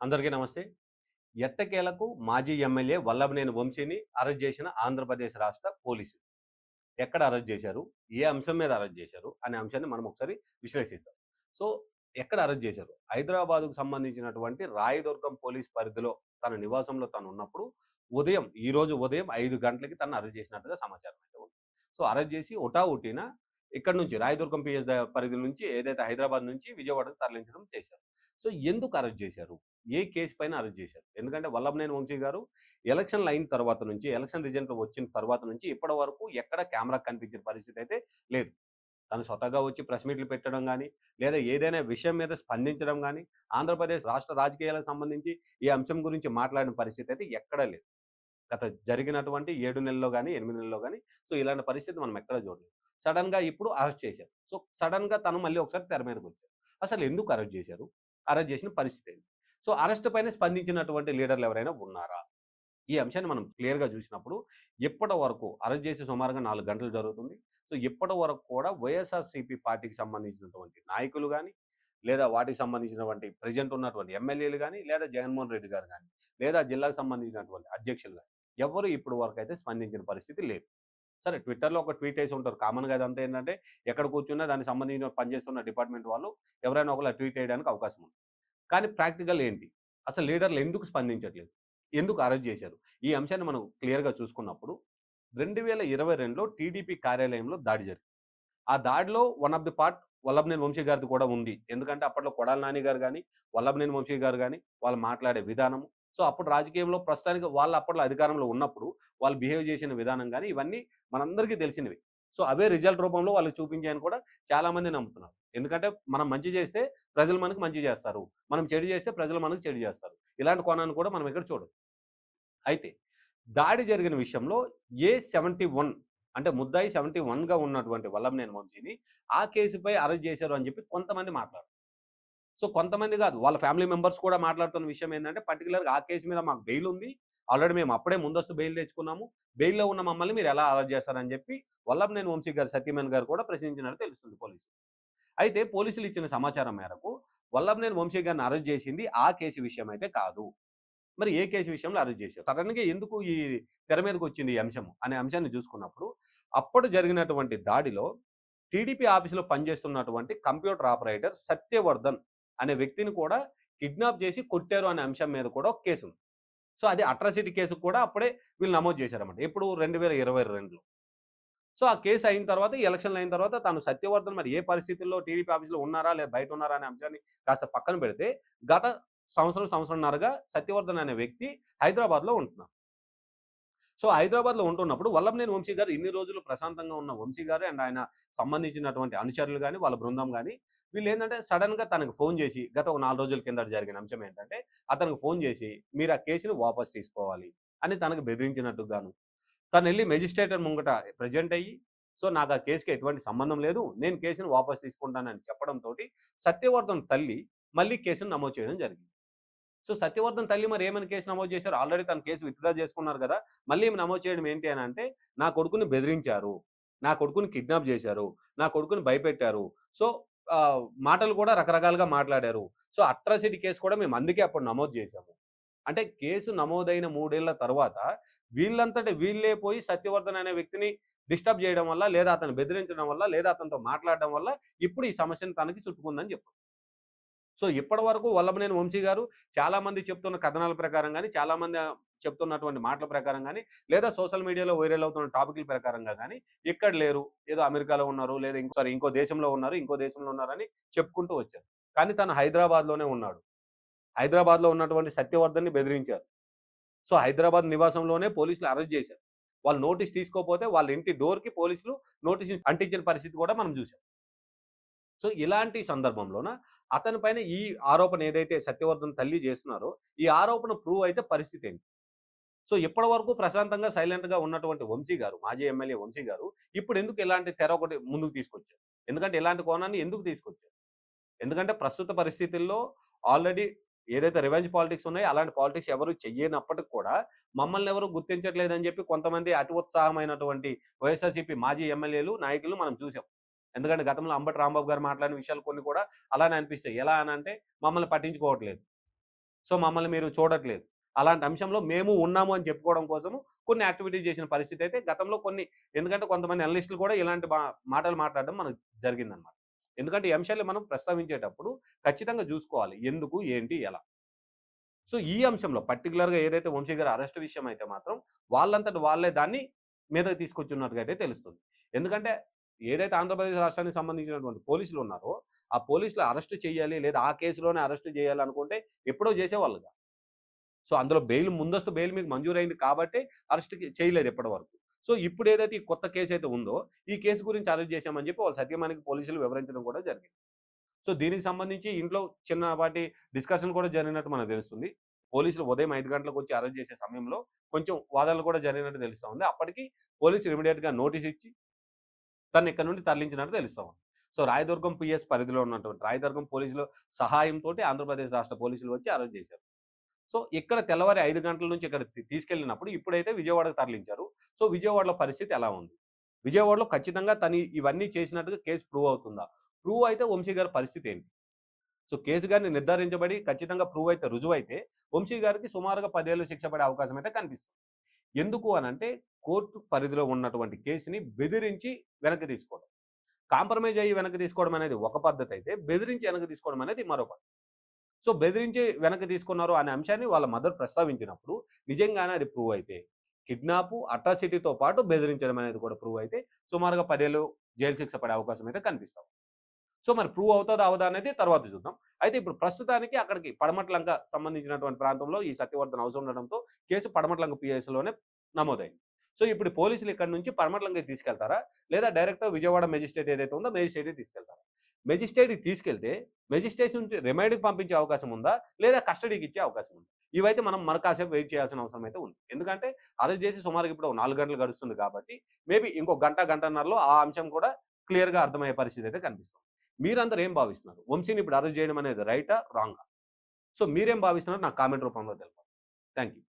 అందరికీ నమస్తే. ఎట్టకేలకు మాజీ ఎమ్మెల్యే వల్లభనేని వంశీని అరెస్ట్ చేసిన ఆంధ్రప్రదేశ్ రాష్ట్ర పోలీసులు. ఎక్కడ అరెస్ట్ చేశారు? ఏ అంశం మీద అరెస్ట్ చేశారు? అనే అంశాన్ని మనం ఒకసారి విశ్లేషిద్దాం. సో ఎక్కడ అరెస్ట్ చేశారు? హైదరాబాద్కు సంబంధించినటువంటి రాయదుర్గం పోలీస్ పరిధిలో తన నివాసంలో తను ఉన్నప్పుడు ఉదయం ఈ రోజు ఉదయం ఐదు గంటలకి తను అరెస్ట్ చేసినట్టుగా సమాచారం అయితే ఉంది. సో అరెస్ట్ చేసి ఉటా ఉట్టిన ఇక్కడ నుంచి రాయదుర్గం పిఎస్ పరిధి నుంచి ఏదైతే హైదరాబాద్ నుంచి విజయవాడకు తరలించడం చేశారు. సో ఎందుకు అరెస్ట్ చేశారు? ఏ కేసు పైన అరెస్ట్ చేశారు. ఎందుకంటే వల్లభనేని వంశీ గారు ఎలక్షన్లు అయిన తర్వాత నుంచి ఎలక్షన్ రిజల్ట్ వచ్చిన తర్వాత నుంచి ఇప్పటి వరకు ఎక్కడ కెమెరా కనిపించిన పరిస్థితి అయితే లేదు. తను స్వతగా వచ్చి ప్రెస్ మీట్లు పెట్టడం కానీ లేదా ఏదైనా విషయం మీద స్పందించడం కానీ ఆంధ్రప్రదేశ్ రాష్ట్ర రాజకీయాలకు సంబంధించి ఈ అంశం గురించి మాట్లాడిన పరిస్థితి అయితే ఎక్కడా లేదు. గత జరిగినటువంటి ఏడు నెలల్లో కానీ ఎనిమిది నెలల్లో కానీ సో ఇలాంటి పరిస్థితి మనం ఎక్కడ చూడలేదు. సడన్గా ఇప్పుడు అరెస్ట్ చేశారు. సో సడన్గా తను మళ్ళీ ఒకసారి తెర మీదకి వచ్చారు. అసలు ఎందుకు అరెస్ట్ చేశారు? అరెస్ట్ చేసిన పరిస్థితి ఏంటి? సో అరెస్ట్ పైన స్పందించినటువంటి లీడర్లు ఎవరైనా ఉన్నారా? ఈ అంశాన్ని మనం క్లియర్గా చూసినప్పుడు ఎప్పటి వరకు అరెస్ట్ చేసి సుమారుగా నాలుగు గంటలు జరుగుతుంది? సో ఇప్పటి వరకు కూడా వైఎస్ఆర్సీపీ పార్టీకి సంబంధించినటువంటి నాయకులు కానీ లేదా వాటికి సంబంధించినటువంటి ప్రజెంట్ ఉన్నటువంటి ఎమ్మెల్యేలు కానీ లేదా జగన్మోహన్ రెడ్డి గారు కానీ లేదా జిల్లాకు సంబంధించినటువంటి అధ్యక్షులు కానీ ఎవరు ఇప్పటి వరకు అయితే స్పందించిన పరిస్థితి లేదు. సరే ట్విట్టర్లో ఒక ట్వీట్ వేసి ఉంటారు. కామన్గా అదంతా ఏంటంటే ఎక్కడ కూర్చున్నా దానికి సంబంధించిన పనిచేస్తున్న డిపార్ట్మెంట్ వాళ్ళు ఎవరైనా ఒకలా ట్వీట్ చేయడానికి అవకాశం ఉంది. కానీ ప్రాక్టికల్ ఏంటి? అసలు లీడర్లు ఎందుకు స్పందించట్లేదు? ఎందుకు అరెస్ట్ చేశారు? ఈ అంశాన్ని మనం క్లియర్గా చూసుకున్నప్పుడు రెండు వేల ఇరవై రెండులో టీడీపీ కార్యాలయంలో దాడి జరిగింది. ఆ దాడిలో one of the part Vallabhaneni Vamsi గారిది కూడా ఉంది. ఎందుకంటే అప్పట్లో కొడాల నాని గారు కానీ వల్లభనేని వంశీ గారు కానీ వాళ్ళు మాట్లాడే విధానము. సో అప్పుడు రాజకీయంలో ప్రస్తుతానికి వాళ్ళు అప్పట్లో అధికారంలో ఉన్నప్పుడు వాళ్ళు బిహేవ్ చేసిన విధానం కానీ ఇవన్నీ మనందరికీ తెలిసినవి. సో అవే రిజల్ట్ రూపంలో వాళ్ళకి చూపించాయని కూడా చాలా మంది నమ్ముతున్నారు. ఎందుకంటే మనం మంచి చేస్తే ప్రజలు మనకు మంచి చేస్తారు. మనం చెడు చేస్తే ప్రజలు మనకు చెడు చేస్తారు. ఇలాంటి కోణాన్ని కూడా మనం ఇక్కడ చూడదు అయితే దాడి జరిగిన విషయంలో ఏ సెవెంటీ వన్ అంటే ముద్దాయి సెవెంటీ వన్గా ఉన్నటువంటి వల్లభనేని వంశీని ఆ కేసుపై అరెస్ట్ చేశారు అని చెప్పి కొంతమంది మాట్లాడారు. సో కొంతమంది కాదు వాళ్ళ ఫ్యామిలీ మెంబర్స్ కూడా మాట్లాడుతున్న విషయం ఏంటంటే పర్టికులర్గా ఆ కేసు మీద మాకు బెయిల్ ఉంది. ఆల్రెడీ మేము అప్పుడే ముందస్తు బెయిల్ తెచ్చుకున్నాము. బెయిల్లో ఉన్న మమ్మల్ని మీరు ఎలా అరెస్ట్ చేస్తారని చెప్పి వల్లభనేని వంశీ గారు సత్యమేన్ గారు కూడా ప్రశ్నించినట్టు తెలుస్తుంది పోలీసులు. అయితే పోలీసులు ఇచ్చిన సమాచారం మేరకు వల్లభనేని వంశీ గారిని అరెస్ట్ చేసింది ఆ కేసు విషయం అయితే కాదు. మరి ఏ కేసు విషయంలో అరెస్ట్ చేశారు? సడన్గా ఎందుకు ఈ తెర మీదకి వచ్చింది ఈ అంశం అనే అంశాన్ని చూసుకున్నప్పుడు అప్పుడు జరిగినటువంటి దాడిలో టీడీపీ ఆఫీసులో పనిచేస్తున్నటువంటి కంప్యూటర్ ఆపరేటర్ సత్యవర్ధన్ అనే వ్యక్తిని కూడా కిడ్నాప్ చేసి కొట్టారు అనే అంశం మీద కూడా ఒక కేసు ఉంది. సో అది అట్రాసిటీ కేసు కూడా అప్పుడే వీళ్ళు నమోదు చేశారన్నమాట. ఎప్పుడు? రెండు వేల ఇరవై రెండులో సో ఆ కేసు అయిన తర్వాత ఎలక్షన్లు అయిన తర్వాత తాను సత్యవర్ధన్ మరి ఏ పరిస్థితుల్లో టీడీపీ ఆఫీస్లో ఉన్నారా? లేదా బయట ఉన్నారా? అనే అంశాన్ని కాస్త పక్కన పెడితే గత సంవత్సరం సంవత్సరంన్నరగా సత్యవర్ధన్ అనే వ్యక్తి హైదరాబాద్లో ఉంటున్నారు సో హైదరాబాద్లో ఉంటున్నప్పుడు వల్లభనేని వంశీ గారు ఇన్ని రోజులు ప్రశాంతంగా ఉన్న వంశీ గారు అండ్ ఆయన సంబంధించినటువంటి అనుచరులు కానీ వాళ్ళ బృందం కానీ వీళ్ళు ఏంటంటే సడన్గా తనకు ఫోన్ చేసి గత ఒక నాలుగు రోజుల కింద జరిగిన అంశం ఏంటంటే అతనికి ఫోన్ చేసి మీరు ఆ కేసును వాపస్ తీసుకోవాలి అని తనకు బెదిరించినట్టుగాను తను వెళ్ళి మెజిస్ట్రేటర్ ముంగట ప్రజెంట్ అయ్యి సో నాకు ఆ కేసుకి ఎటువంటి సంబంధం లేదు నేను కేసుని వాపస్ తీసుకుంటానని చెప్పడంతో సత్యవర్ధన్ తల్లి మళ్ళీ కేసును నమోదు చేయడం జరిగింది. సో సత్యవర్ధన్ తల్లి మరి ఏమైనా కేసు నమోదు చేశారు? ఆల్రెడీ తన కేసు విత్డ్రా చేసుకున్నారు కదా. మళ్ళీ నమోదు చేయడం ఏంటి అని అంటే నా కొడుకుని బెదిరించారు. నా కొడుకుని కిడ్నాప్ చేశారు. నా కొడుకుని భయపెట్టారు. సో మాటలు కూడా రకరకాలుగా మాట్లాడారు. సో అట్రాసిటీ కేసు కూడా మేము అందుకే అప్పుడు నమోదు చేశాము. అంటే కేసు నమోదైన మూడేళ్ళ తర్వాత వీళ్ళంతటి వీళ్ళే పోయి సత్యవర్ధన్ అనే వ్యక్తిని డిస్టర్బ్ చేయడం వల్ల లేదా అతను బెదిరించడం వల్ల లేదా అతనితో మాట్లాడడం వల్ల ఇప్పుడు ఈ సమస్యను తనకి చుట్టుకుందని చెప్పారు సో ఇప్పటి వరకు వల్లభనేని వంశీ గారు చాలా మంది చెప్తున్న కథనాల ప్రకారం కానీ చాలామంది చెప్తున్నటువంటి మాటల ప్రకారం కానీ లేదా సోషల్ మీడియాలో వైరల్ అవుతున్న టాపిక్ల ప్రకారంగా కానీ ఇక్కడ లేరు. ఏదో అమెరికాలో ఉన్నారు లేదా ఇంకోసారి ఇంకో దేశంలో ఉన్నారు ఇంకో దేశంలో ఉన్నారని చెప్పుకుంటూ వచ్చారు. కానీ తను హైదరాబాద్లోనే ఉన్నాడు. హైదరాబాద్లో ఉన్నటువంటి సత్యవర్ధన్ని బెదిరించారు. సో హైదరాబాద్ నివాసంలోనే పోలీసులు అరెస్ట్ చేశారు. వాళ్ళు నోటీస్ తీసుకోకపోతే వాళ్ళ ఇంటి డోర్కి పోలీసులు నోటీస్ అంటించిన పరిస్థితి కూడా మనం చూసాం సో ఇలాంటి సందర్భంలోన అతని పైన ఈ ఆరోపణ ఏదైతే సత్యవర్ధన్ తల్లి చేస్తున్నారో ఈ ఆరోపణ ప్రూవ్ అయితే పరిస్థితి ఏంటి? సో ఇప్పటి వరకు ప్రశాంతంగా సైలెంట్గా ఉన్నటువంటి వంశీ గారు మాజీ ఎమ్మెల్యే వంశీ గారు ఇప్పుడు ఎందుకు ఇలాంటి తెర ఒకటి ముందుకు తీసుకొచ్చారు? ఎందుకంటే ఇలాంటి కోణాన్ని ఎందుకు తీసుకొచ్చారు? ఎందుకంటే ప్రస్తుత పరిస్థితుల్లో ఆల్రెడీ ఏదైతే రివెంజ్ పాలిటిక్స్ ఉన్నాయో అలాంటి పాలిటిక్స్ ఎవరు చెయ్యనప్పటికి కూడా మమ్మల్ని ఎవరు గుర్తించట్లేదని చెప్పి కొంతమంది అతి ఉత్సాహమైనటువంటి వైఎస్ఆర్సీపీ మాజీ ఎమ్మెల్యేలు నాయకులు మనం చూసాం. ఎందుకంటే గతంలో అంబటి రాంబాబు గారు మాట్లాడిన విషయాలు కొన్ని కూడా అలానే అనిపిస్తాయి. ఎలా అని అంటే మమ్మల్ని పట్టించుకోవట్లేదు. సో మమ్మల్ని మీరు చూడట్లేదు. అలాంటి అంశంలో మేము ఉన్నాము అని చెప్పుకోవడం కోసము కొన్ని యాక్టివిటీస్ చేసిన పరిస్థితి అయితే గతంలో కొన్ని ఎందుకంటే కొంతమంది అనలిస్టులు కూడా ఇలాంటి మా- మాటలు మాట్లాడడం మనకు జరిగిందనమాట. ఎందుకంటే ఈ అంశాలు మనం ప్రస్తావించేటప్పుడు ఖచ్చితంగా చూసుకోవాలి. ఎందుకు? ఏంటి? ఎలా? సో ఈ అంశంలో పర్టికులర్గా ఏదైతే వంశీ గారి అరెస్ట్ విషయం అయితే మాత్రం వాళ్ళంతటి వాళ్ళే దాన్ని మీదకి తీసుకొచ్చున్నట్టుగా అయితే తెలుస్తుంది. ఎందుకంటే ఏదైతే ఆంధ్రప్రదేశ్ రాష్ట్రానికి సంబంధించినటువంటి పోలీసులు ఉన్నారో ఆ పోలీసులు అరెస్ట్ చేయాలి లేదా ఆ కేసులోనే అరెస్ట్ చేయాలి అనుకుంటే ఎప్పుడో చేసేవాళ్ళుగా. సో అందులో బెయిల్ ముందస్తు బెయిల్ మీకు మంజూరైంది కాబట్టి అరెస్ట్ చేయలేదు ఎప్పటి వరకు సో ఇప్పుడు ఏదైతే ఈ కొత్త కేసు అయితే ఉందో ఈ కేసు గురించి అరెస్ట్ చేశామని చెప్పి వాళ్ళు సత్యమానికి పోలీసులు వివరించడం కూడా జరిగింది. సో దీనికి సంబంధించి ఇంట్లో చిన్నపాటి డిస్కషన్ కూడా జరిగినట్టు మనకు తెలుస్తుంది. పోలీసులు ఉదయం ఐదు గంటలకు వచ్చి అరెస్ట్ చేసే సమయంలో కొంచెం వాదనలు కూడా జరిగినట్టు తెలుస్తూ ఉంది. అప్పటికి పోలీసులు ఇమీడియట్గా నోటీస్ ఇచ్చి తను ఇక్కడ నుండి తరలించినట్టు తెలుస్తాం సో రాయదుర్గం పిఎస్ పరిధిలో ఉన్నటువంటి రాయదుర్గం పోలీసుల సహాయంతో ఆంధ్రప్రదేశ్ రాష్ట్ర పోలీసులు వచ్చి అరెస్ట్ చేశారు. సో ఇక్కడ తెల్లవారి ఐదు గంటల నుంచి ఇక్కడ తీసుకెళ్ళినప్పుడు ఇప్పుడైతే విజయవాడకు తరలించారు. సో విజయవాడలో పరిస్థితి ఎలా ఉంది? విజయవాడలో ఖచ్చితంగా తను ఇవన్నీ చేసినట్టుగా కేసు ప్రూవ్ అవుతుందా? ప్రూవ్ అయితే వంశీ గారి పరిస్థితి ఏంటి? సో కేసు గారిని నిర్ధారించబడి ఖచ్చితంగా ప్రూవ్ అయితే రుజువు అయితే వంశీ గారికి సుమారుగా పదేళ్ళు శిక్ష పడే అవకాశం అయితే కనిపిస్తుంది. ఎందుకు అని అంటే కోర్టు పరిధిలో ఉన్నటువంటి కేసుని బెదిరించి వెనక్కి తీసుకోవడం. కాంప్రమైజ్ అయ్యి వెనక్కి తీసుకోవడం అనేది ఒక పద్ధతి అయితే బెదిరించి వెనక్కి తీసుకోవడం అనేది మరో పద్ధతి. సో బెదిరించి వెనక్కి తీసుకున్నారు అనే అంశాన్ని వాళ్ళ మదర్ ప్రస్తావించినప్పుడు నిజంగానే అది ప్రూవ్ అయితే కిడ్నాప్ అట్రాసిటీతో పాటు బెదిరించడం అనేది కూడా ప్రూవ్ అయితే సుమారుగా పదేళ్ళు జైలు శిక్ష పడే అవకాశం అయితే కనిపిస్తాం సో మరి ప్రూవ్ అవుతుందా అవదా అనేది తర్వాత చూద్దాం. అయితే ఇప్పుడు ప్రస్తుతానికి అక్కడికి పడమట్లంక సంబంధించినటువంటి ప్రాంతంలో ఈ సత్యవర్ధన్ అవసరం ఉండడంతో కేసు పడమట్లంక పిఎస్లోనే నమోదైంది. సో ఇప్పుడు పోలీసులు ఇక్కడ నుంచి పడమట్లంకి తీసుకెళ్తారా? లేదా డైరెక్ట్ విజయవాడ మెజిస్ట్రేట్ ఏదైతే ఉందో మెజిస్ట్రేట్ తీసుకెళ్తారా? మెజిస్ట్రేట్కి తీసుకెళ్తే మెజిస్ట్రేట్ నుంచి రిమైండ్కి పంపించే అవకాశం ఉందా? లేదా కస్టడీకి ఇచ్చే అవకాశం ఉందా? ఇవైతే మనం మన కాసేపు వెయిట్ చేయాల్సిన అవసరం అయితే ఉంది. ఎందుకంటే అరెస్ట్ చేసి సుమారుగా ఇప్పుడు ఒక నాలుగు గంటలు గడుస్తుంది కాబట్టి మేబీ ఇంకో గంట గంటన్నరలో ఆ అంశం కూడా క్లియర్గా అర్థమయ్యే పరిస్థితి అయితే కనిపిస్తుంది. మీరందరూ ఏం భావిస్తున్నారు? వంశీని ఇప్పుడు అరెస్ట్ చేయడం అనేది రైటా రాంగా? సో మీరేం భావిస్తున్నారు? నాకు కామెంట్ రూపంలో తెలపాలి థ్యాంక్ యూ